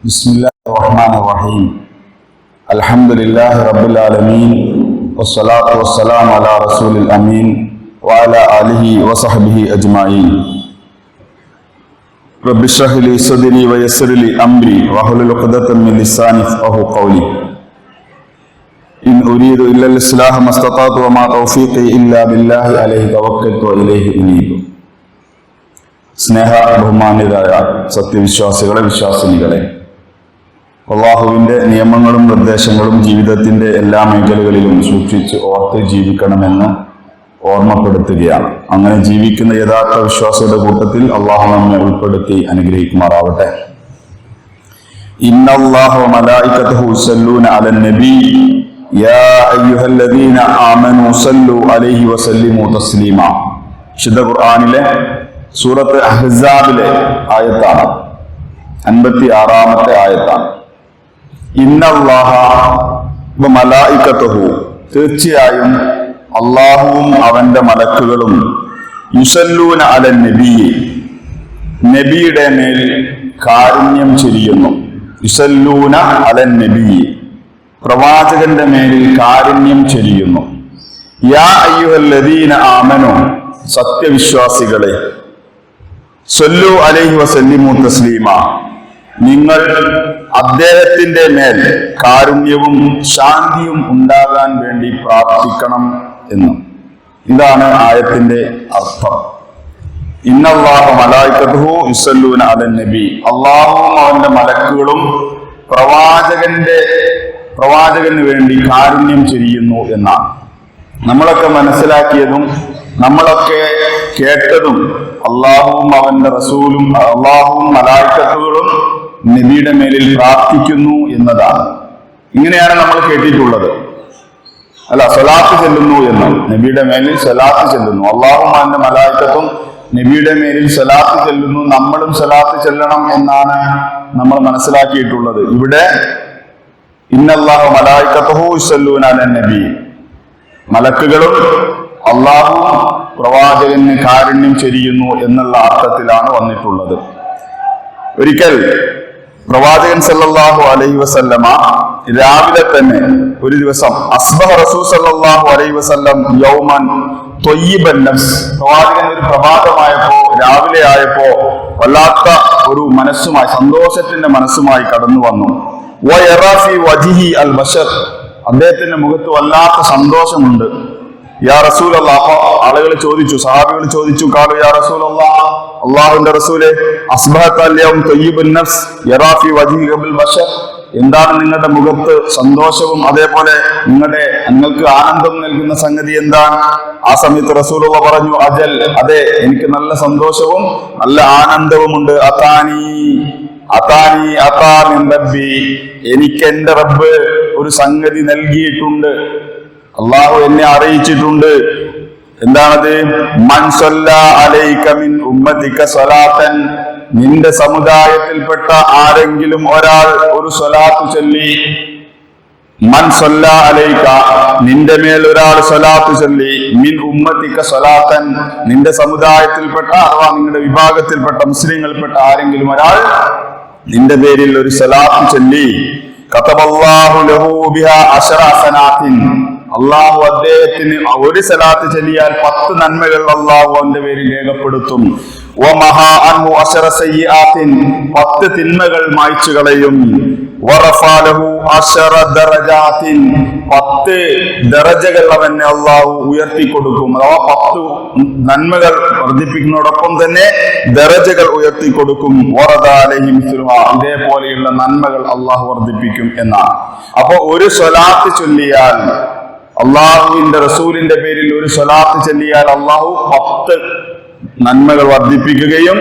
بسم الله الرحمن الرحيم الحمد لله رب العالمين والصلاة والسلام على رسول الأمين وعلى آله وصحبه أجمعين رب اشرح لي صدري ويسر لي أمري واحلل عقدة من لساني يفقهوا قولي إن أريد إلا الإصلاح ما استطعت وما توفيقي إلا بالله عليه توكلت وإليه أنيب സ്നേഹ ബഹുമാന്യരായ സത്യവിശ്വാസികളെ വിശ്വാസിനികളെ അള്ളാഹുവിന്റെ നിയമങ്ങളും നിർദ്ദേശങ്ങളും ജീവിതത്തിന്റെ എല്ലാ മേഖലകളിലും സൂക്ഷിച്ച് ഓർത്ത് ജീവിക്കണമെന്ന് ഓർമ്മപ്പെടുത്തുകയാണ്. അങ്ങനെ ജീവിക്കുന്ന യഥാർത്ഥ വിശ്വാസിയുടെ കൂട്ടത്തിൽ അള്ളാഹു നമ്മെ ഉൾപ്പെടുത്തി അനുഗ്രഹിക്കുമാറാവട്ടെ. വമലായികതുഹു സല്ലൂന യാ അയ്യുഹല്ലദീന അലൈഹി ഖുർആനിലെ സൂറത്ത് അഹ്സാബിലെ ആയത്താണ്. അൻപത്തി ആറാമത്തെ ആയത്താണ്. തീർച്ചയായും അള്ളാഹുവും അവന്റെ മലക്കുകളും യുസല്ലൂന അല നബിയെ നബിയുടെ മേൽ കാരുണ്യം ചൊരിയുന്നു. യുസല്ലൂന അല നബിയെ പ്രവാചകന്റെ മേൽ കാരുണ്യം ചൊരിയുന്നു. യാ അയ്യുഹല്ലദീന ആമനോ. സത്യവിശ്വാസികളെ സൊല്ലു അലൈഹി വസല്ലിമു തസ്ലീമ. നിങ്ങൾ അദ്ദേഹത്തിന്റെ മേൽ കാരുണ്യവും ശാന്തിയും ഉണ്ടാകാൻ വേണ്ടി പ്രാർത്ഥിക്കണം എന്ന്. ഇതാണ് ആയത്തിന്റെ അർത്ഥം. ഇന്നല്ലാഹു മലായിക്കത്തുഹു യുസല്ലൂന അലൻ നബി. അള്ളാഹുവും അവന്റെ മലക്കുകളും പ്രവാചകന്റെ പ്രവാചകന് വേണ്ടി കാരുണ്യം ചെയ്യുന്നു എന്നാണ്. നമ്മളൊക്കെ മനസ്സിലാക്കിയതും നമ്മളൊക്കെ കേട്ടതും അള്ളാഹുവും അവന്റെ റസൂലും അള്ളാഹുവും മലായിക്കത്തുകളും നബിയുടെ മേലിൽ പ്രാർത്ഥിക്കുന്നു എന്നതാണ്. ഇങ്ങനെയാണ് നമ്മൾ കേട്ടിട്ടുള്ളത്. അല്ല സ്വലാത്ത് ചെല്ലുന്നു എന്ന് നബിയുടെ മേലിൽ സ്വലാത്ത് ചെല്ലുന്നു. അള്ളാഹുമാന്റെ മലായിക്കത്തും നബിയുടെ മേലിൽ സ്വലാത്ത് ചെല്ലുന്നു നമ്മളും സ്വലാത്ത് ചെല്ലണം എന്നാണ് നമ്മൾ മനസ്സിലാക്കിയിട്ടുള്ളത്. ഇവിടെ ഇന്നല്ലാഹു മലായിക്കത്തുഹു നബി. മലക്കുകളും അള്ളാഹു പ്രവാചകന് കാരുണ്യം ചെരിയുന്നു എന്നുള്ള അർത്ഥത്തിലാണ് വന്നിട്ടുള്ളത്. ഒരിക്കൽ പ്രവാചകൻ സല്ലല്ലാഹു അലൈഹി വസല്ലമ രാവിലെ തന്നെ ഒരു ദിവസം അസ്ബഹ റസൂൽ സല്ലല്ലാഹു അലൈഹി വസല്ലം യൗമൻ തൊയ്യിബൻ നഫ്സ്. പ്രവാചകൻ ഒരു പ്രഭാതമായപ്പോ രാവിലെ ആയപ്പോ വല്ലാത്ത ഒരു മനസ്സുമായി സന്തോഷത്തിന്റെ മനസ്സുമായി കടന്നു വന്നു. വജിഹി അൽ ബഷർ. അദ്ദേഹത്തിന്റെ മുഖത്ത് വല്ലാത്ത സന്തോഷമുണ്ട്. യാ റസൂൽ അപ്പൊ ആളുകൾ ചോദിച്ചു സഹാബികൾ ചോദിച്ചു കാലു യാ റസൂൽ അള്ളാഹുന്റെ റസൂലെ എന്താണ് നിങ്ങളുടെ മുഖത്ത് സന്തോഷവും അതേപോലെ നിങ്ങളുടെ നിങ്ങൾക്ക് ആനന്ദം നൽകുന്ന സംഗതി എന്താണ്? ആ സമയത്ത് റസൂലുള്ള പറഞ്ഞു അജൽ അതെ എനിക്ക് നല്ല സന്തോഷവും നല്ല ആനന്ദവുമുണ്ട് അതാനി അതാനി റബ്ബി. എനിക്ക് എന്റെ റബ്ബ് ഒരു സംഗതി നൽകിയിട്ടുണ്ട്. അള്ളാഹു എന്നെ അറിയിച്ചിട്ടുണ്ട്. എന്താണത്? മൻസൊല്ല അലൈക മിൻ ഉമ്മത്തിക സ്വലാത്തൻ. നിന്റെ സമുദായത്തിൽപ്പെട്ട ആരെങ്കിലും ഒരാൾ ഒരു സ്വലാത്തു ചൊല്ലി. മൻ അലൈക്ക അലൈക നിന്റെ മേൽ ഒരാൾ സ്വലാത്ത് ചൊല്ലി. മിൻ ഉമ്മത്തിക്ക സ്വലാത്തൻ. നിന്റെ സമുദായത്തിൽപ്പെട്ട അഥവാ നിങ്ങളുടെ വിഭാഗത്തിൽപ്പെട്ട മുസ്ലിങ്ങളിൽപ്പെട്ട ആരെങ്കിലും ഒരാൾ നിന്റെ പേരിൽ ഒരു സ്വലാത്ത് ചൊല്ലി. കതബല്ലാഹു ലഹു ബിഹ അശറ ഹസനാത്തിൻ അള്ളാഹു അദ്ദേഹത്തിന് ഒരു സലാത്ത് ചൊല്ലിയാൽ പത്ത് നന്മകൾ അള്ളാഹു അവന്റെ പേരിൽ രേഖപ്പെടുത്തും. ഓ മഹാ അൻഹു അശറ പത്ത് തിന്മകൾ മായ്ച്ചു കളയും. പത്ത് ദറജകൾ അവനെ അള്ളാഹു ഉയർത്തി കൊടുക്കും അഥവാ പത്ത് നന്മകൾ വർദ്ധിപ്പിക്കുന്നതോടൊപ്പം തന്നെ ദറജകൾ ഉയർത്തി കൊടുക്കും വറദാലഹിം സുൽഹ ഇതേപോലെയുള്ള നന്മകൾ അള്ളാഹു വർദ്ധിപ്പിക്കും എന്നാണ്. അപ്പൊ ഒരു സ്വലാത്ത് ചൊല്ലിയാൽ അള്ളാഹുവിന്റെ റസൂലിന്റെ പേരിൽ ഒരു സ്വലാത്ത് ചെല്ലിയാൽ അള്ളാഹു പത്ത് നന്മകൾ വർദ്ധിപ്പിക്കുകയും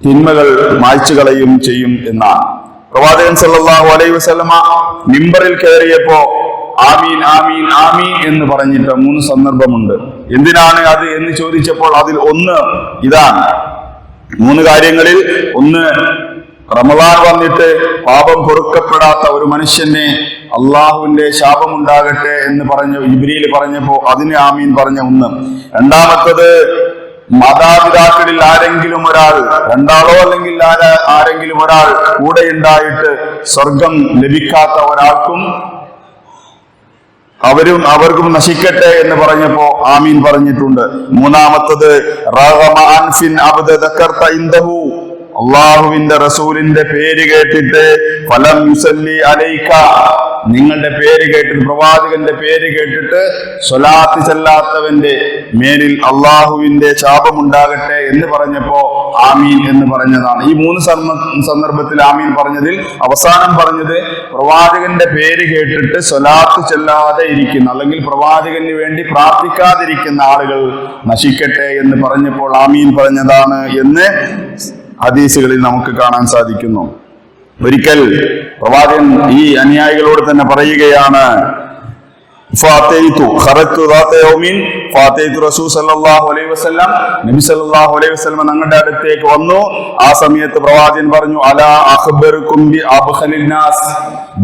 തിന്മകൾ മായ്ച്ചു കളയും ചെയ്യും എന്നാണ്. പ്രവാചകൻ സല്ലാഹു അലൈഹി വസല്ലമ മിമ്പറിൽ കയറിയപ്പോ ആമീൻ ആമീൻ ആമീൻ എന്ന് പറഞ്ഞിട്ട് മൂന്ന് സന്ദർഭമുണ്ട്. എന്തിനാണ് അത് എന്ന് ചോദിച്ചപ്പോൾ അതിൽ ഒന്ന് ഇതാണ്. മൂന്ന് കാര്യങ്ങളിൽ ഒന്ന് റമദാൻ വന്നിട്ട് പാപം പൊറുക്കപ്പെടാത്ത ഒരു മനുഷ്യനെ അള്ളാഹുവിന്റെ ശാപമുണ്ടാകട്ടെ എന്ന് പറഞ്ഞ ഇബ്രിയിൽ പറഞ്ഞപ്പോ അതിന് ആമീൻ പറഞ്ഞ ഒന്ന്. രണ്ടാമത്തത് മാതാപിതാക്കളിൽ ആരെങ്കിലും ഒരാൾ രണ്ടാളോ അല്ലെങ്കിൽ ആരെങ്കിലും ഒരാൾ കൂടെ ഉണ്ടായിട്ട് സ്വർഗം ലഭിക്കാത്ത ഒരാൾക്കും അവരും അവർക്കും നശിക്കട്ടെ എന്ന് പറഞ്ഞപ്പോ ആമീൻ പറഞ്ഞിട്ടുണ്ട്. മൂന്നാമത്തത് അള്ളാഹുവിന്റെ റസൂലിന്റെ പേര് കേട്ടിട്ട് ഫലം യുസല്ലി അലൈക്ക നിങ്ങളുടെ പേര് കേട്ടിട്ട് പ്രവാചകന്റെ പേര് കേട്ടിട്ട് സ്വലാത്ത് ചെല്ലാത്തവന്റെ മേലിൽ അള്ളാഹുവിന്റെ ശാപമുണ്ടാകട്ടെ എന്ന് പറഞ്ഞപ്പോ ആമീൻ എന്ന് പറഞ്ഞതാണ്. ഈ മൂന്ന് സന്ദർഭത്തിൽ ആമീൻ പറഞ്ഞതിൽ അവസാനം പറഞ്ഞത് പ്രവാചകന്റെ പേര് കേട്ടിട്ട് സ്വലാത്ത് ചെല്ലാതെ ഇരിക്കുന്ന അല്ലെങ്കിൽ പ്രവാചകന് വേണ്ടി പ്രാർത്ഥിക്കാതിരിക്കുന്ന ആളുകൾ നശിക്കട്ടെ എന്ന് പറഞ്ഞപ്പോൾ ആമീൻ പറഞ്ഞതാണ് എന്ന് ഹദീസുകളിൽ നമുക്ക് കാണാൻ സാധിക്കുന്നു. ഒരിക്കൽ പ്രവാചകൻ ഈ അനുയായികളോട് തന്നെ പറയുകയാണ് അലൈഹി നബി അലൈഹി ഞങ്ങളുടെ അടുത്തേക്ക് വന്നു. ആ സമയത്ത് പ്രവാചകൻ പറഞ്ഞു അലാ അഖ്ബറുക്കും ബി അബ്ഖലിൻ നാസ്.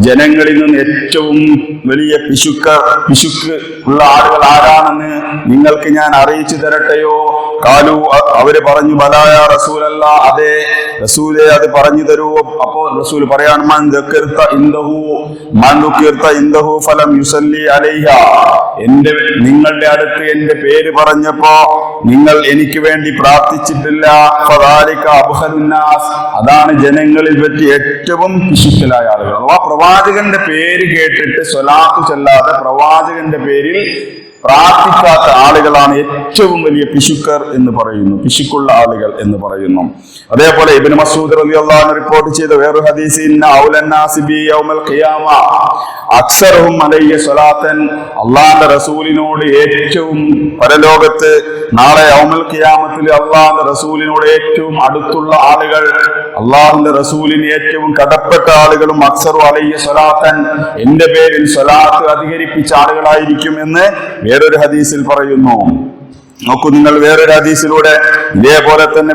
ജനങ്ങളിൽ നിന്ന് ഏറ്റവും വലിയ പിശുക്ക പിശുക്ക് ഉള്ള ആളുകൾ ആരാണെന്ന് നിങ്ങൾക്ക് ഞാൻ അറിയിച്ചു തരട്ടെയോ? കാലു അവർ പറഞ്ഞു ബലായ റസൂലല്ല അതെ റസൂലെ അത് പറഞ്ഞു തരൂ. അപ്പോ റസൂൽ പറയാൻ മൻ മൻ ഫലം യുസല്ലി എന്റെ നിങ്ങളുടെ അടുത്ത് എന്റെ പേര് പറഞ്ഞപ്പോ നിങ്ങൾ എനിക്ക് വേണ്ടി പ്രാർത്ഥിച്ചിട്ടില്ല. അതാണ് ജനങ്ങളിൽ പറ്റി ഏറ്റവും പിശുക്കലായ ആളുകൾ. അഥവാ പ്രവാചകന്റെ പേര് കേട്ടിട്ട് സ്വലാത്തു ചെല്ലാതെ പ്രവാചകന്റെ പേരിൽ പ്രാർത്ഥിക്കാത്ത ആളുകളാണ് ഏറ്റവും വലിയ പിശുക്കർ എന്ന് പറയുന്നു. പിശുക്കുള്ള ആളുകൾ എന്ന് പറയുന്നു. അതേപോലെ ഇബിൻ മസൂദ് അലി അള്ളഹാൻ റിപ്പോർട്ട് ചെയ്ത വേറൊരു ഹദീസ് സ്വലാത്തൻ. അള്ളാന്റെ റസൂലിനോട് ഏറ്റവും പരലോകത്ത് നാളെ യൗമൽ ഖിയാമത്തിൽ അള്ളാന്റെ റസൂലിനോട് ഏറ്റവും അടുത്തുള്ള ആളുകൾ അള്ളാഹുന്റെ റസൂലിന് ഏറ്റവും കടപ്പെട്ട ആളുകളും അക്സറു അലയ്യ സ്വലാത്തൻ. എന്റെ പേരിൽ സ്വലാത്ത് അധികരിപ്പിച്ച ആളുകളായിരിക്കും എന്ന് വേറൊരു ഹദീസിൽ പറയുന്നു. നോക്കൂ നിങ്ങൾ വേറൊരു ഹദീസിലൂടെ ഇതേപോലെ തന്നെ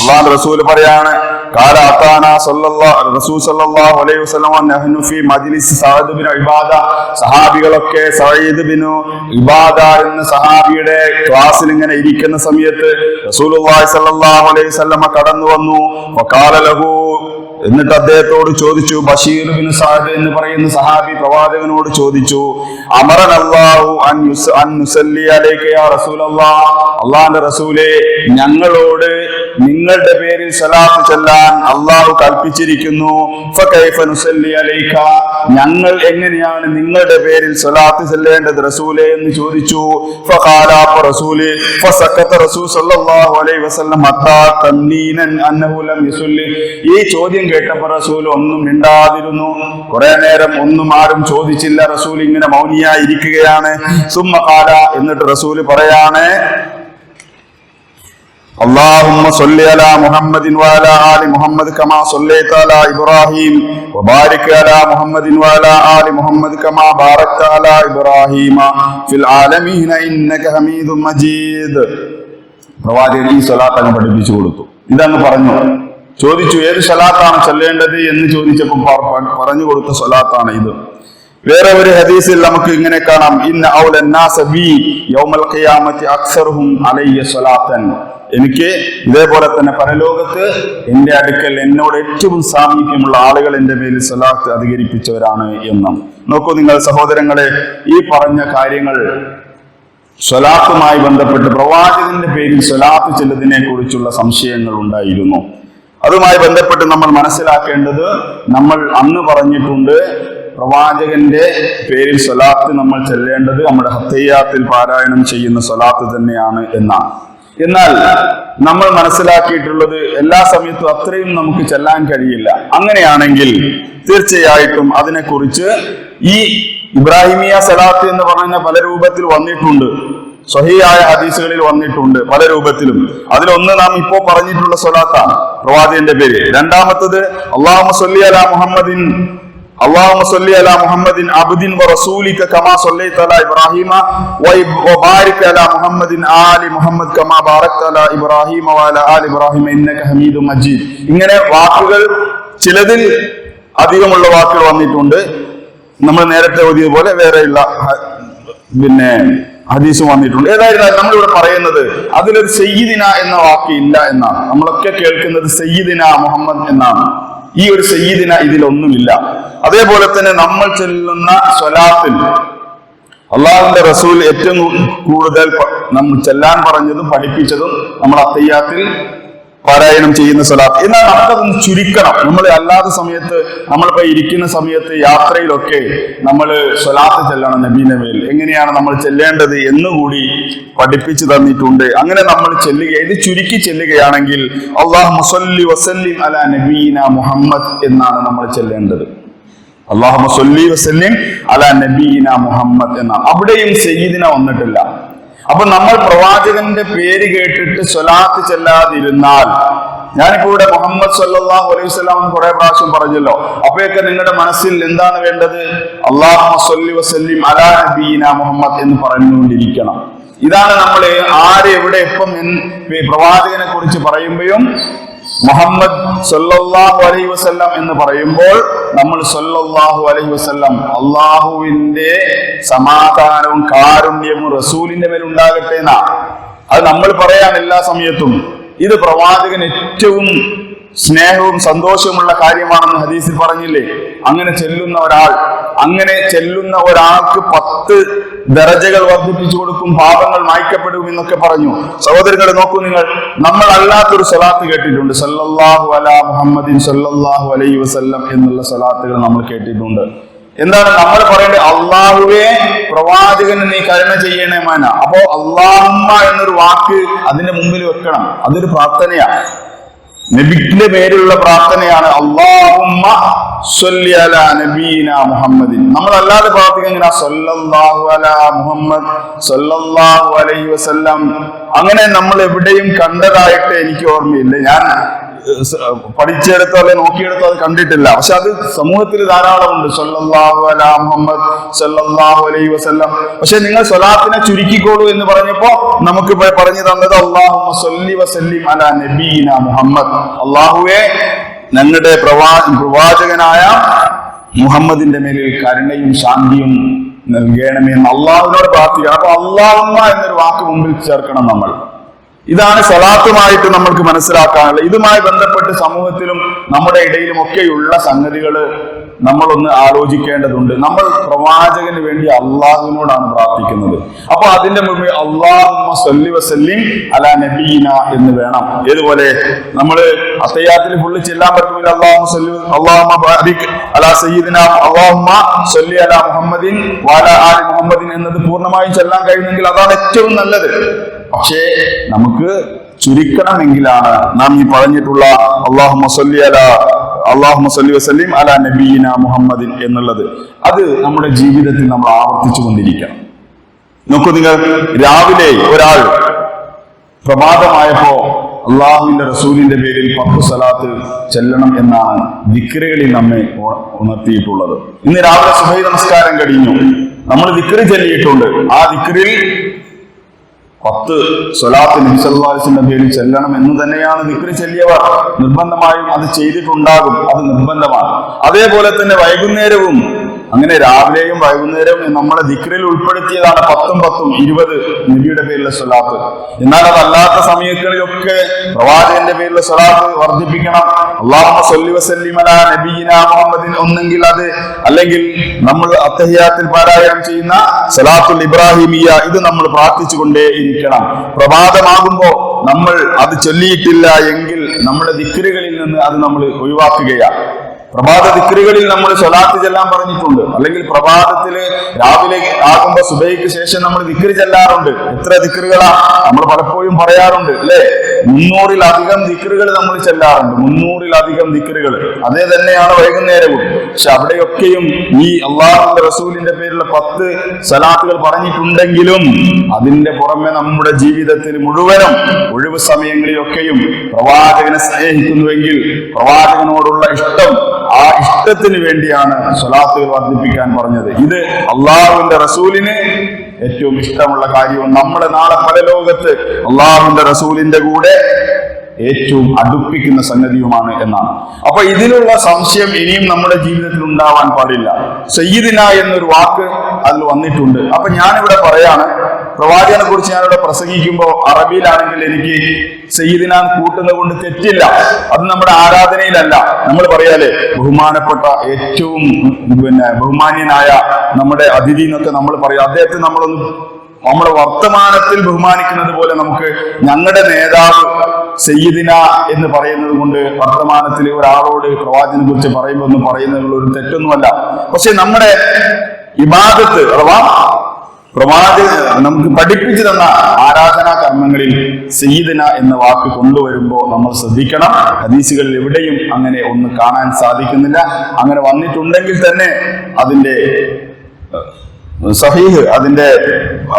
അള്ളാഹ് റസൂൽ പറയാണ് കാല അത്താന സല്ലല്ലാഹു റസൂൽ സല്ലല്ലാഹു അലൈഹി വസല്ലം നഹ്നു ഫീ മജ്ലിസ് സഅദ് ബിൻ ഇബാദ സഹാബികളൊക്കെ സഈദ് ബിനു ഇബാദ എന്ന സഹാബിയുടെ ക്ലാസ്സിൽ ഇരിക്കുന്ന സമയത്ത് റസൂലുള്ളാഹി സല്ലല്ലാഹു അലൈഹി വസല്ലമ കടന്നു വന്നു ലഹു എന്നിട്ട് അദ്ദേഹത്തോട് ചോദിച്ചു ബഷീർ ബിൻ സാദ് എന്ന് പറയുന്ന സഹാബി പ്രവാചകനോട് ചോദിച്ചു അമറൻ അല്ലാഹു അൻ റസൂലെ ഞങ്ങളോട് നിങ്ങളുടെ പേരിൽ സലാത്ത് ചെല്ലാൻ അള്ളാഹു കൽപ്പിച്ചിരിക്കുന്നു. ഞങ്ങൾ എങ്ങനെയാണ് നിങ്ങളുടെ പേരിൽ സലാത്ത് ചെല്ലേണ്ടത് റസൂലെ എന്ന് ചോദിച്ചു. ഈ ചോദ്യം കേട്ടപ്പോൾ റസൂൽ ഒന്നും മിണ്ടാതിരുന്നു കുറെ നേരം ഒന്നും ആരും ചോദിച്ചില്ല റസൂൽ ഇങ്ങനെ മൗനിയായി ഇരിക്കുകയാണ് സുമ്മ ഖാല എന്നിട്ട് റസൂൽ പറയാണ് اللهم صل على محمد وعلى آل محمد كما صليت على إبراهيم وبارك على محمد وعلى آل محمد كما باركت على إبراهيم في العالمين إنك حميد مجيد പ്രവാചകൻ ഈ സ്വലാത്ത് അങ്ങ് പഠിപ്പിച്ചു കൊടുത്തു ഇതങ്ങ് പറഞ്ഞു ചോദിച്ചു ഏത് സ്വലാത്താണ് ചൊല്ലേണ്ടത്? എന്ന് ചോദിച്ചപ്പോൾ പറഞ്ഞു കൊടുത്ത സ്വലാത്താണ് ഇത്. വേറെ ഒരു ഹദീസിൽ നമുക്ക് ഇങ്ങനെ കാണാം. ഇന്ന എനിക്ക് ഇതേപോലെ തന്നെ പരലോകത്ത് എന്റെ അടുക്കൽ എന്നോട് ഏറ്റവും സാമീപ്യമുള്ള ആളുകൾ എന്റെ പേരിൽ സ്വലാത്ത് അധികരിപ്പിച്ചവരാണ് എന്നും. നോക്കൂ നിങ്ങൾ സഹോദരങ്ങളെ ഈ പറഞ്ഞ കാര്യങ്ങൾ സ്വലാത്തുമായി ബന്ധപ്പെട്ട് പ്രവാചകന്റെ പേരിൽ സ്വലാത്ത് ചെല്ലതിനെ കുറിച്ചുള്ള സംശയങ്ങൾ ഉണ്ടായിരുന്നു. അതുമായി ബന്ധപ്പെട്ട് നമ്മൾ മനസ്സിലാക്കേണ്ടത് നമ്മൾ അന്ന് പറഞ്ഞിട്ടുണ്ട് പ്രവാചകന്റെ പേരിൽ സ്വലാത്ത് നമ്മൾ ചെല്ലേണ്ടത് നമ്മുടെ ഹത്തയ്യാത്തിൽ പാരായണം ചെയ്യുന്ന സ്വലാത്ത് തന്നെയാണ് എന്നാണ്. എന്നാൽ നമ്മൾ മനസ്സിലാക്കിയിട്ടുള്ളത് എല്ലാ സമയത്തും അത്രയും നമുക്ക് ചെല്ലാൻ കഴിയില്ല. അങ്ങനെയാണെങ്കിൽ തീർച്ചയായിട്ടും അതിനെക്കുറിച്ച് ഈ ഇബ്രാഹിമിയ സലാത്ത് എന്ന് പറയുന്ന പല രൂപത്തിൽ വന്നിട്ടുണ്ട്. സ്വഹിയായ ഹദീസുകളിൽ വന്നിട്ടുണ്ട് പല രൂപത്തിലും അതിലൊന്ന് നാം ഇപ്പോ പറഞ്ഞിട്ടുള്ള സ്വലാത്താണ് പ്രവാചകന്റെ പേര് രണ്ടാമത്തത് അള്ളാഹു സല്ലി അല മുഹമ്മദിൻ اللهم صل على محمد عبد ورسولك كما صليت على ابراهيم وإب- وبارك على محمد آل محمد كما باركت على ابراهيم وعلى آل ابراهيم انك حميد مجيد ഇങ്ങനെ വാക്കുകൾ ചിലതിൽ അധികമുള്ള വാക്കുകൾ വന്നിട്ടുണ്ട് നമ്മൾ നേരത്തെ ഓതിയതുപോലെ വേറെയുള്ള ഹ- പിന്നെ ഹദീസും വന്നിട്ടുണ്ട്. ഏതായിരുന്നാലും നമ്മളിവിടെ പറയുന്നത് അതിലൊരു സയ്യിദിന എന്ന വാക്ക് ഇല്ല എന്നാണ്. നമ്മളൊക്കെ കേൾക്കുന്നത് സയ്യിദിന മുഹമ്മദ് എന്നാണ്. ഈ ഒരു സയ്യിദിന ഇതിലൊന്നുമില്ല. അതേപോലെ തന്നെ നമ്മൾ ചെല്ലുന്ന സ്വലാത്തിൽ അള്ളാഹുവിന്റെ റസൂൽ ഏറ്റവും കൂടുതൽ നമ്മൾ ചെല്ലാൻ പറഞ്ഞതും പഠിപ്പിച്ചതും നമ്മൾ അത്തയ്യാത്തിൽ പാരായണം ചെയ്യുന്ന സ്വലാത്ത്. എന്നാൽ നമുക്കതൊന്ന് ചുരുക്കണം. നമ്മൾ അല്ലാത്ത സമയത്ത് നമ്മളിപ്പോ ഇരിക്കുന്ന സമയത്ത് യാത്രയിലൊക്കെ നമ്മൾ സ്വലാത്ത് ചെല്ലണം നബീന്റെ മേൽ. എങ്ങനെയാണ് നമ്മൾ ചെല്ലേണ്ടത് എന്നുകൂടി പഠിപ്പിച്ചു തന്നിട്ടുണ്ട്. അങ്ങനെ നമ്മൾ ചെല്ലുക ഇത് ചുരുക്കി ചെല്ലുകയാണെങ്കിൽ അള്ളാഹ് മുസല്ലി വസല്ലിം അല നബീന മുഹമ്മദ് എന്നാണ് നമ്മൾ ചെല്ലേണ്ടത്. അള്ളാഹു സൊല്ലി വസല്ലിം അല നബീന മുഹമ്മദ് എന്നാണ്. അവിടെയും സയ്യിദിന വന്നിട്ടില്ല. അപ്പൊ നമ്മൾ പ്രവാചകന്റെ പേര് കേട്ടിട്ട് സ്വലാത്ത് ചെല്ലാതിരുന്നാൽ ഞാനിപ്പോ ഇവിടെ മുഹമ്മദ് സല്ലല്ലാഹു അലൈഹി വസല്ലം എന്ന് കുറെ പ്രാവശ്യം പറഞ്ഞല്ലോ. അപ്പോഴൊക്കെ നിങ്ങളുടെ മനസ്സിൽ എന്താണ് വേണ്ടത്? അള്ളാഹു സല്ലി അലാ നബീന മുഹമ്മദ് എന്ന് പറഞ്ഞുകൊണ്ടിരിക്കണം. ഇതാണ് നമ്മൾ ആര് എവിടെ എപ്പം പ്രവാചകനെ കുറിച്ച് പറയുമ്പോഴും മുഹമ്മദ് സൊല്ലാഹു അലൈഹി വസ്ല്ലാം എന്ന് പറയുമ്പോൾ നമ്മൾ സൊല്ലാഹു അലൈഹി വസ്ല്ലാം അള്ളാഹുവിന്റെ സമാധാനവും കാരുണ്യവും റസൂലിന്റെ മേൽ ഉണ്ടാകട്ടെ എന്നാ. അത് നമ്മൾ പറയാൻ എല്ലാ സമയത്തും. ഇത് പ്രവാചകൻ ഏറ്റവും സ്നേഹവും സന്തോഷവുമുള്ള കാര്യമാണെന്ന് ഹദീസിൽ പറഞ്ഞില്ലേ? അങ്ങനെ ചെല്ലുന്ന ഒരാൾ അങ്ങനെ ചെല്ലുന്ന ഒരാൾക്ക് പത്ത് ദരജകൾ വർദ്ധിപ്പിച്ചു കൊടുക്കും പാപങ്ങൾ മായ്ക്കപ്പെടും എന്നൊക്കെ പറഞ്ഞു. സഹോദരങ്ങളെ നോക്കൂ നിങ്ങൾ നമ്മൾ അല്ലാത്തൊരു സലാത്ത് കേട്ടിട്ടുണ്ട്. സല്ലല്ലാഹു അലാ മുഹമ്മദിൻ സല്ലല്ലാഹു അലൈഹി വസല്ലം എന്നുള്ള സലാത്തുകൾ നമ്മൾ കേട്ടിട്ടുണ്ട്. എന്താണ് നമ്മൾ പറയേണ്ടത്? അള്ളാഹുവേ പ്രവാചകന് നീ കരുണ ചെയ്യണേ മാന. അപ്പോ അള്ളാഹുമ്മ എന്നൊരു വാക്ക് അതിന്റെ മുമ്പിൽ വെക്കണം. അതൊരു പ്രാർത്ഥനയാണ് നബിന്റെ പേരിലുള്ള പ്രാർത്ഥനയാണ് അള്ളാഹുമ്മ നബീന മുഹമ്മദിൻ. നമ്മൾ അല്ലാതെ പ്രാർത്ഥിക്കുന്ന മുഹമ്മദ് വസല്ലം. അങ്ങനെ നമ്മൾ എവിടെയും കണ്ടതായിട്ട് എനിക്ക് ഓർമ്മയില്ല. ഞാൻ പഠിച്ചെടുത്തോ അല്ലെ നോക്കിയെടുത്തോ അത് കണ്ടിട്ടില്ല. പക്ഷെ അത് സമൂഹത്തിൽ ധാരാളമുണ്ട്. അലാ മുഹമ്മദ് അലൈഹി വസല്ലം. പക്ഷെ നിങ്ങൾ സ്വലാത്തിനെ ചുരുക്കിക്കോളൂ എന്ന് പറഞ്ഞപ്പോ നമുക്ക് പറഞ്ഞു തന്നത് അള്ളാഹു സല്ലി വസല്ലിം അലാ നബീന മുഹമ്മദ്. അള്ളാഹുവെ ഞങ്ങളുടെ പ്രവാ പ്രവാചകനായ മുഹമ്മദിന്റെ മേലിൽ കരുണയും ശാന്തിയും നൽകണമെന്ന് അള്ളാഹുവിനോട് പ്രാർത്ഥിക്കണം. അപ്പൊ അള്ളാഹുമ്മ എന്നൊരു വാക്ക് മുമ്പിൽ ചേർക്കണം നമ്മൾ. ഇതാണ് സ്വലാത്തുമായിട്ട് നമ്മൾക്ക് മനസ്സിലാക്കാനുള്ളത് ഇതുമായി ബന്ധപ്പെട്ട് സമൂഹത്തിലും നമ്മുടെ ഇടയിലും ഒക്കെയുള്ള സംഗതികൾ നമ്മളൊന്ന് ആലോചിക്കേണ്ടതുണ്ട്. നമ്മൾ പ്രവാചകന് വേണ്ടി അള്ളാഹുവിനോടാണ് പ്രാർത്ഥിക്കുന്നത്. അപ്പൊ അതിന്റെ മുമ്പിൽ അള്ളാഹുമ്മ സല്ലി വസല്ലിം അല നബീന എന്ന് വേണം. ഏതുപോലെ? നമ്മൾ അത്തയ്യാത്തിൽ ഫുള്ള് ചെല്ലാൻ പറ്റുമില്ല അള്ളാഹു സല്ലി അള്ളാഹുമ്മ അള്ളാഹുമ്മ സല്ലി അല മുഹമ്മദിൻ വാല ആലി മുഹമ്മദിൻ എന്നത് പൂർണമായും ചെല്ലാൻ കഴിയുമെങ്കിൽ അതാണ് ഏറ്റവും നല്ലത്. പക്ഷേ നമുക്ക് ചുരുക്കണമെങ്കിലാണ് നാം ഈ പറഞ്ഞിട്ടുള്ള അള്ളാഹു മസല്ലി അല അള്ളാഹു മസല്ലി വസല്ലിം അല നബീന മുഹമ്മദിൻ എന്നുള്ളത്. അത് നമ്മുടെ ജീവിതത്തിൽ നമ്മൾ ആവർത്തിച്ചു കൊണ്ടിരിക്കണം നോക്കൂ നിങ്ങൾ രാവിലെ ഒരാൾ പ്രഭാതമായപ്പോ അള്ളാഹുവിന്റെ റസൂലിന്റെ പേരിൽ പത്ത് സലാത്ത് ചെല്ലണം എന്നാണ് ദിക്കറുകളിൽ നമ്മെ ഉണ- ഉണർത്തിയിട്ടുള്ളത്. ഇന്ന് രാവിലെ സുബൈ നമസ്കാരം കഴിഞ്ഞു. നമ്മൾ വിക്രി ചൊല്ലിയിട്ടുണ്ട്. ആ ദിക്കറിൽ പത്ത് സ്വലാത്ത് നബിസല്ലാസിന്റെ പേരിൽ ചെല്ലണം എന്ന് തന്നെയാണ് നിക്രി ചെല്ലിയവർ. നിർബന്ധമായും അത് ചെയ്തിട്ടുണ്ടാകും. അത് നിർബന്ധമാണ്. അതേപോലെ തന്നെ വൈകുന്നേരവും അങ്ങനെ രാവിലെയും വൈകുന്നേരവും നമ്മുടെ ദിക്രിൽ ഉൾപ്പെടുത്തിയതാണ് പത്തും പത്തും ഇരുപത് നബിയുടെ പേരിലെ സ്വലാത്ത്. എന്നാൽ അതല്ലാത്ത സമയങ്ങളിലൊക്കെ പ്രവാചകന്റെ പേരിലെ സ്വലാത്ത് വർദ്ധിപ്പിക്കണം. അള്ളാഹു സൊല്ലി വസല്ലിമല നബീന മുഹമ്മദിൻ ഒന്നെങ്കിൽ അത് അല്ലെങ്കിൽ നമ്മൾ അത്തഹിയാത്തിൽ പാരായണം ചെയ്യുന്ന സലാത്തുൽ ഇബ്രാഹിമിയ ഇത് നമ്മൾ പ്രാർത്ഥിച്ചുകൊണ്ടേ ഇരിക്കണം പ്രഭാതമാകുമ്പോ നമ്മൾ അത് ചൊല്ലിയിട്ടില്ല എങ്കിൽ നമ്മുടെ ദിക്കറുകളിൽ നിന്ന് അത് നമ്മൾ ഒഴിവാക്കുകയാണ്. പ്രഭാത ദിക്രികളിൽ നമ്മൾ സ്വലാത്ത് ചെല്ലാൻ പറഞ്ഞിട്ടുണ്ട്. അല്ലെങ്കിൽ പ്രഭാതത്തിൽ രാവിലെ ആകുമ്പോ സുബൈക്ക് ശേഷം നമ്മൾ ദിക്രി ചെല്ലാറുണ്ട്. എത്ര ദിക്രികളാ നമ്മൾ പലപ്പോഴും പറയാറുണ്ട് അല്ലെ? മുന്നൂറിലധികം ദിക്കറുകൾ നമ്മൾ ചെല്ലാറുണ്ട്. മുന്നൂറിലധികം ദിക്കറുകൾ അതേ തന്നെയാണ് വൈകുന്നേരവും. പക്ഷെ അവിടെയൊക്കെയും ഈ അള്ളാഹുന്റെ റസൂലിന്റെ പേരിലുള്ള പത്ത് സലാത്തുകൾ പറഞ്ഞിട്ടുണ്ടെങ്കിലും അതിന്റെ പുറമെ നമ്മുടെ ജീവിതത്തിൽ മുഴുവനും ഒഴിവ് സമയങ്ങളിലൊക്കെയും പ്രവാചകനെ സ്നേഹിക്കുന്നുവെങ്കിൽ പ്രവാചകനോടുള്ള ഇഷ്ടം ആ ഇഷ്ടത്തിന് വേണ്ടിയാണ് സ്വലാത്തുകൾ വർദ്ധിപ്പിക്കാൻ പറഞ്ഞത്. ഇത് അള്ളാഹുവിന്റെ റസൂലിന് ഏറ്റവും ഇഷ്ടമുള്ള കാര്യവും നമ്മളെ നാളെ പല ലോകത്ത് അള്ളാഹുന്റെ റസൂലിന്റെ കൂടെ ഏറ്റവും അടുപ്പിക്കുന്ന സംഗതിയുമാണ് എന്നാണ്. അപ്പൊ ഇതിലുള്ള സംശയം ഇനിയും നമ്മുടെ ജീവിതത്തിൽ ഉണ്ടാവാൻ പാടില്ല. സയ്യിദിന എന്നൊരു വാക്ക് അതിൽ വന്നിട്ടുണ്ട്. അപ്പൊ ഞാനിവിടെ പറയാണ് പ്രവാചകനെ കുറിച്ച് ഞാനിവിടെ പ്രസംഗിക്കുമ്പോൾ അറബിയിലാണെങ്കിൽ എനിക്ക് സയ്യിദിന കൂട്ടുന്നത് കൊണ്ട് തെറ്റില്ല. അത് നമ്മുടെ ആരാധനയിലല്ല. നമ്മൾ പറയാലേ ബഹുമാനപ്പെട്ട ഏറ്റവും പിന്നെ ബഹുമാന്യനായ നമ്മുടെ അതിഥി എന്നൊക്കെ നമ്മൾ പറയാം. അദ്ദേഹത്തെ നമ്മളൊന്ന് നമ്മുടെ വർത്തമാനത്തിൽ ബഹുമാനിക്കുന്നത് പോലെ നമുക്ക് ഞങ്ങളുടെ നേതാവ് സയ്യിദിന എന്ന് പറയുന്നത് കൊണ്ട് വർത്തമാനത്തിൽ ഒരാളോട് പ്രവാചനെ കുറിച്ച് പറയുമ്പോൾ ഒന്നും പറയുന്നതിനുള്ള ഒരു തെറ്റൊന്നുമല്ല. പക്ഷെ നമ്മുടെ ഇബാദത്ത് അഥവാ പ്രവാചക നമുക്ക് പഠിപ്പിച്ചു തന്ന ആരാധനാ കർമ്മങ്ങളിൽ സയ്യിദന എന്ന വാക്ക് കൊണ്ടുവരുമ്പോൾ നമ്മൾ ശ്രദ്ധിക്കണം. ഹദീസുകളിൽ എവിടെയും അങ്ങനെ ഒന്ന് കാണാൻ സാധിക്കുന്നില്ല. അങ്ങനെ വന്നിട്ടുണ്ടെങ്കിൽ തന്നെ അതിന്റെ സഹീഹ് അതിന്റെ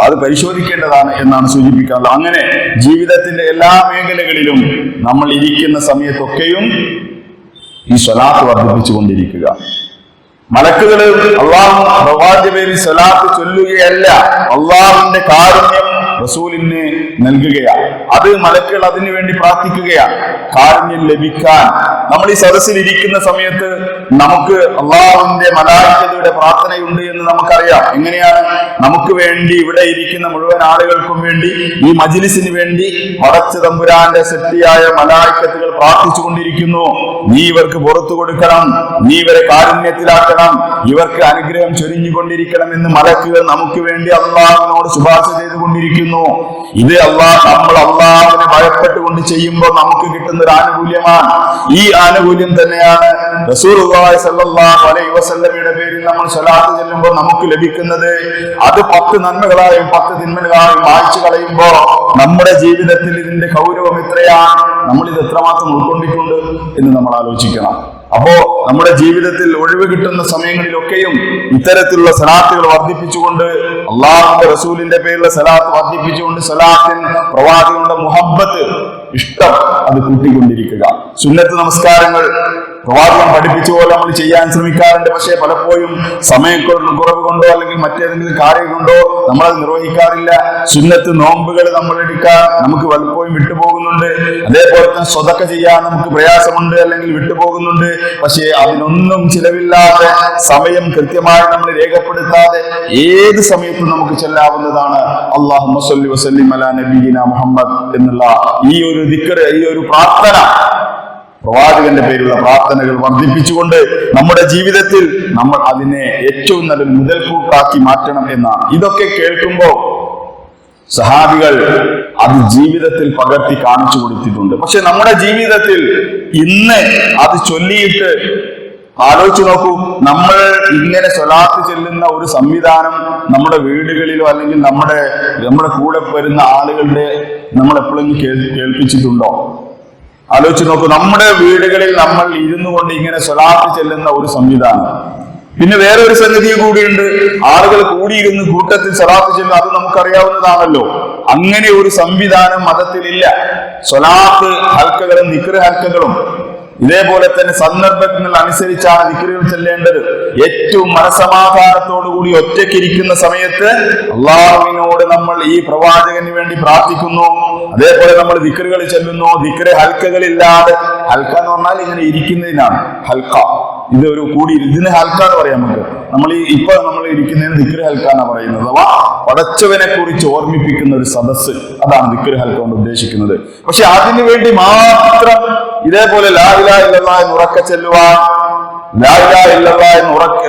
അത് പരിശോധിക്കേണ്ടതാണ് എന്നാണ് സൂചിപ്പിക്കാറുള്ളത്. അങ്ങനെ ജീവിതത്തിന്റെ എല്ലാ മേഖലകളിലും നമ്മൾ ഇരിക്കുന്ന സമയത്തൊക്കെയും ഈ സ്വലാത്ത് വർദ്ധിപ്പിച്ചുകൊണ്ടിരിക്കുക. മലക്കുകൾ അള്ളാഹു പ്രവാചകന് ചൊല്ലുകയല്ല. അള്ളാഹുവിന്റെ കാരുണ്യം റസൂലിന് നൽകുകയാണ് അത് മലക്കുകൾ അതിനു വേണ്ടി പ്രാർത്ഥിക്കുകയാണ് കാരുണ്യം ലഭിക്കാൻ. നമ്മൾ ഈ സദസ്സിൽ ഇരിക്കുന്ന സമയത്ത് നമുക്ക് അള്ളാഹുവിന്റെ മലാഹിതയുടെ പ്രാർത്ഥനയുണ്ട് എന്ന് നമുക്കറിയാം. എങ്ങനെയാണ്? നമുക്ക് വേണ്ടി ഇവിടെ ഇരിക്കുന്ന മുഴുവൻ ആളുകൾക്കും വേണ്ടി ഈ മജിലിസിന് വേണ്ടി പടച്ചു തമ്പുരാന്റെ ശക്തിയായ മലായിക്കത്തുകൾ പ്രാർത്ഥിച്ചുകൊണ്ടിരിക്കുന്നു. നീ ഇവർക്ക് പുറത്തു കൊടുക്കണം നീ ഇവരെ കാരുണ്യത്തിലാക്കണം ഇവർക്ക് അനുഗ്രഹം ചൊരിഞ്ഞുകൊണ്ടിരിക്കണം എന്ന് മലക്കുകൾ നമുക്ക് വേണ്ടി അള്ളാഹുവിനോട് ശുപാർശ ചെയ്തുകൊണ്ടിരിക്കുന്നു. ഇത് അള്ളാഹ് നമ്മൾ അള്ളാഹുവിനെ ഭയപ്പെട്ടുകൊണ്ട് ചെയ്യുമ്പോൾ നമുക്ക് കിട്ടുന്ന ഒരു ആനുകൂല്യമാണ്. ഈ ആനുകൂല്യം തന്നെയാണ് റസൂൽ സല്ലല്ലാഹു അലൈഹി വസല്ലമയുടെ പേരിൽ നമ്മൾ സ്വലാത്ത് ചെല്ലുമ്പോൾ നമുക്ക് ലഭിക്കുന്നത് അത് പത്ത് നന്മകളായും പത്ത് തിന്മകളായും വായിച്ചു കളയുമ്പോൾ നമ്മുടെ ജീവിതത്തിൽ ഇതിന്റെ കൗരവം എത്രയാണ്? നമ്മൾ ഇത് എത്രമാത്രം ഉൾക്കൊണ്ടിട്ടുണ്ട് എന്ന് നമ്മൾ ആലോചിക്കണം. അപ്പോ നമ്മുടെ ജീവിതത്തിൽ ഒഴിവ് കിട്ടുന്ന സമയങ്ങളിലൊക്കെയും ഇത്തരത്തിലുള്ള സലാത്തുകൾ വർദ്ധിപ്പിച്ചുകൊണ്ട് അള്ളാഹുന്റെ റസൂലിന്റെ പേരിലുള്ള സലാത്ത് വർദ്ധിപ്പിച്ചുകൊണ്ട് സലാത്തിൻ പ്രവാചകളുടെ മുഹബത്ത് ഇഷ്ടം അത് കൂട്ടിക്കൊണ്ടിരിക്കുക. സുന്നത്ത് നമസ്കാരങ്ങൾ പ്രവാചകൻ പഠിപ്പിച്ച പോലെ നമ്മൾ ചെയ്യാൻ ശ്രമിക്കാറുണ്ട്. പക്ഷേ പലപ്പോഴും സമയക്കുറവ് കൊണ്ടോ അല്ലെങ്കിൽ മറ്റേതെങ്കിലും കാര്യം കൊണ്ടോ നമ്മൾ അത് നിർവഹിക്കാറില്ല. സുന്നത്ത് നോമ്പുകൾ നമ്മൾ എടുക്കാൻ നമുക്ക് പലപ്പോഴും വിട്ടുപോകുന്നുണ്ട്. അതേപോലെ തന്നെ സ്വതക്ക ചെയ്യാൻ നമുക്ക് പ്രയാസമുണ്ട് അല്ലെങ്കിൽ വിട്ടുപോകുന്നുണ്ട്. പക്ഷേ അതിനൊന്നും ചിലവില്ലാതെ സമയം കൃത്യമായി നമ്മൾ രേഖപ്പെടുത്താതെ ഏത് സമയത്തും നമുക്ക് ചെല്ലാവുന്നതാണ്. അള്ളാഹു വസല്ലി വസല്ലിം അല നബീന മുഹമ്മദ് എന്നുള്ള ഈ ഒരു ദിക്കർ ഈ ഒരു പ്രാർത്ഥന. പ്രവാചകന്റെ പേരിലുള്ള പ്രാർത്ഥനകൾ വർദ്ധിപ്പിച്ചുകൊണ്ട് നമ്മുടെ ജീവിതത്തിൽ നമ്മൾ അതിനെ ഏറ്റവും നല്ലൊരു മുതൽക്കൂട്ടാക്കി മാറ്റണം എന്നാണ്. ഇതൊക്കെ കേൾക്കുമ്പോൾ സഹാബികൾ അത് ജീവിതത്തിൽ പകർത്തി കാണിച്ചു കൊടുത്തിട്ടുണ്ട്. പക്ഷെ നമ്മുടെ ജീവിതത്തിൽ ഇന്ന് അത് ചൊല്ലിയിട്ട് ആലോചിച്ചു നോക്കൂ. നമ്മൾ ഇങ്ങനെ സ്വലാത്ത് ചെല്ലുന്ന ഒരു സംവിധാനം നമ്മുടെ വീടുകളിലോ അല്ലെങ്കിൽ നമ്മുടെ നമ്മുടെ കൂടെ വരുന്ന ആളുകളുടെ നമ്മൾ എപ്പോഴെങ്കിലും കേൾപ്പിച്ചിട്ടുണ്ടോ? ആലോചിച്ച് നോക്കൂ നമ്മുടെ വീടുകളിൽ നമ്മൾ ഇരുന്നു കൊണ്ട് ഇങ്ങനെ സ്വലാത്ത് ചെല്ലുന്ന ഒരു സംവിധാനം. പിന്നെ വേറെ ഒരു സംഗതി കൂടിയുണ്ട് ആളുകൾ കൂടിയിരുന്ന് കൂട്ടത്തിൽ സ്വലാത്ത് ചെല്ലും അത് നമുക്കറിയാവുന്നതാണല്ലോ. അങ്ങനെ ഒരു സംവിധാനം മതത്തിലില്ല. സ്വലാത്ത് ഹൽക്കകളും നിക്ര ഹൽക്കകളും ഇതേപോലെ തന്നെ സന്ദർഭങ്ങൾ അനുസരിച്ചാണ് ദിക്കറുകൾ ചെല്ലേണ്ടത്. ഏറ്റവും മനസമാധാനത്തോടുകൂടി ഒറ്റയ്ക്കിരിക്കുന്ന സമയത്ത് അള്ളാഹുവിനോട് നമ്മൾ ഈ പ്രവാചകന് വേണ്ടി പ്രാർത്ഥിക്കുന്നു. അതേപോലെ നമ്മൾ ദിക്കറുകൾ ചെല്ലുന്നു. ദിക്കറ് ഹൽക്കകളില്ലാതെ ഹൽക്ക എന്ന് പറഞ്ഞാൽ ഇങ്ങനെ ഇരിക്കുന്നതിനാണ്. ഹൽക്ക. ഇത് ഒരു കൂടി ഇതിന് ഹൽക്ക എന്ന് പറയാം നമുക്ക്. നമ്മൾ ഈ ഇപ്പൊ നമ്മൾ ഇരിക്കുന്നതിന് ദിക്കറ് ഹൽക്ക എന്നാ പറയുന്നത്. അഥവാ പടച്ചവനെ കുറിച്ച് ഓർമ്മിപ്പിക്കുന്ന ഒരു സദസ്സ്. അതാണ് ദിക്കറ് ഹൽക്ക കൊണ്ട് ഉദ്ദേശിക്കുന്നത്. പക്ഷെ അതിനു വേണ്ടി മാത്രം ഇതേപോലെ ലാ ഇലാഹ ഇല്ലല്ലാഹ് എന്ന് ഉറക്ക ചെല്ലുവാൻ ലാ ഇലാഹ ഇല്ലല്ലാഹ് എന്ന് ഉറക്ക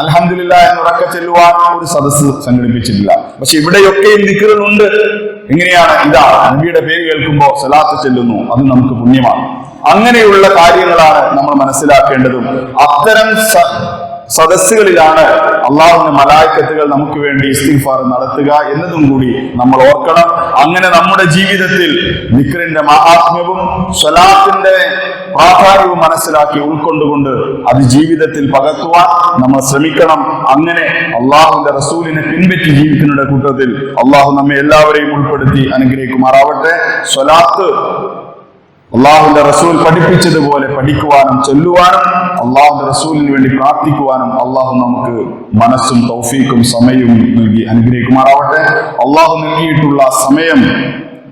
അൽഹംദുലില്ലാഹ് എന്ന് ഉറക്ക ചെല്ലുവാൻ ഒരു സദസ്സ് സംഘടിപ്പിച്ചിട്ടില്ല. പക്ഷെ ഇവിടെയൊക്കെയും ദിക്കറുകളുണ്ട് എങ്ങനെയാണ്? ഇതാ നബിയുടെ പേര് കേൾക്കുമ്പോൾ സലാത്ത് ചെല്ലുന്നു. അത് നമുക്ക് പുണ്യമാണ്. അങ്ങനെയുള്ള കാര്യങ്ങളാണ് നമ്മൾ മനസ്സിലാക്കേണ്ടതും. അത്തരം സദസ്സുകളിലാണ് അള്ളാഹുവിന്റെ മലായക്കത്തുകൾ നമുക്ക് വേണ്ടി ഇസ്തിഗ്ഫാർ നടത്തുക എന്നതും കൂടി നമ്മൾ ഓർക്കണം. അങ്ങനെ നമ്മുടെ ജീവിതത്തിൽ നിക്രിന്റെ മഹാത്മ്യവും സ്വലാത്തിന്റെ പ്രാധാന്യവും മനസ്സിലാക്കി ഉൾക്കൊണ്ടുകൊണ്ട് അത് ജീവിതത്തിൽ പകർത്തുവാൻ നമ്മൾ ശ്രമിക്കണം. അങ്ങനെ അള്ളാഹുവിന്റെ റസൂലിനെ പിൻപറ്റി ജീവിക്കുന്നവരുടെ കൂട്ടത്തിൽ അള്ളാഹു നമ്മെ എല്ലാവരെയും ഉൾപ്പെടുത്തി അനുഗ്രഹിക്കുമാറാവട്ടെ. സ്വലാത്ത് അള്ളാഹുന്റെ റസൂൽ പഠിപ്പിച്ചതുപോലെ പഠിക്കുവാനും ചൊല്ലുവാനും അള്ളാഹുന്റെ റസൂലിന് വേണ്ടി പ്രാർത്ഥിക്കുവാനും അള്ളാഹു നമുക്ക് മനസ്സും തൗഫീക്കും സമയവും നൽകി അനുഗ്രഹിക്കുമാറാവട്ടെ. അള്ളാഹു നൽകിയിട്ടുള്ള സമയം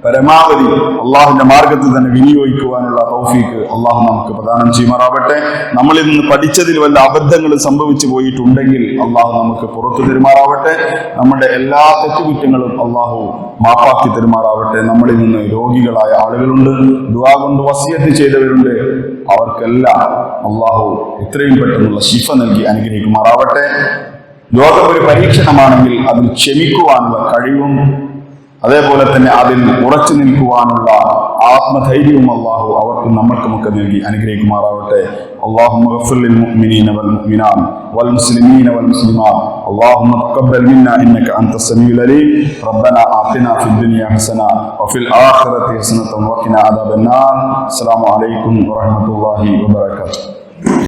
പരമാവധി അള്ളാഹുവിന്റെ മാർഗത്തിൽ തന്നെ വിനിയോഗിക്കുവാനുള്ള തൗഫീക്ക് അള്ളാഹു നമുക്ക് പ്രദാനം ചെയ്യുമാറാവട്ടെ. നമ്മളിൽ നിന്ന് പഠിച്ചതിൽ വല്ല അബദ്ധങ്ങളും സംഭവിച്ചു പോയിട്ടുണ്ടെങ്കിൽ അള്ളാഹു നമുക്ക് പുറത്തു തരുമാറാവട്ടെ. നമ്മുടെ എല്ലാ തെറ്റുകുറ്റങ്ങളും അള്ളാഹു മാപ്പാക്കി തരുമാറാവട്ടെ. നമ്മളിൽ നിന്ന് രോഗികളായ ആളുകളുണ്ട് ദുവാ കൊണ്ട് വസിയത്ത് ചെയ്തവരുണ്ട്. അവർക്കെല്ലാം അള്ളാഹു എത്രയും പെട്ടെന്നുള്ള ശിഫ നൽകി അനുഗ്രഹിക്കുമാറാവട്ടെ. ലോകം ഒരു പരീക്ഷണമാണെങ്കിൽ അതിൽ ക്ഷമിക്കുവാനുള്ള കഴിവും അതേപോലെ തന്നെ അതിൽ ഉറച്ചു നിൽക്കുവാനുള്ള ആത്മധൈര്യവും അള്ളാഹു അവർക്കും നമ്മൾക്കുമൊക്കെ നൽകി അനുഗ്രഹിക്കുമാറാവട്ടെ اللهم اغفر للمؤمنين والمؤمنات والمسلمين والمسلمات اللهم تقبل منا انك انت السميع العليم ربنا اعطنا في الدنيا حسنه وفي الاخره حسنه وقنا عذاب النار السلام عليكم ورحمه الله وبركاته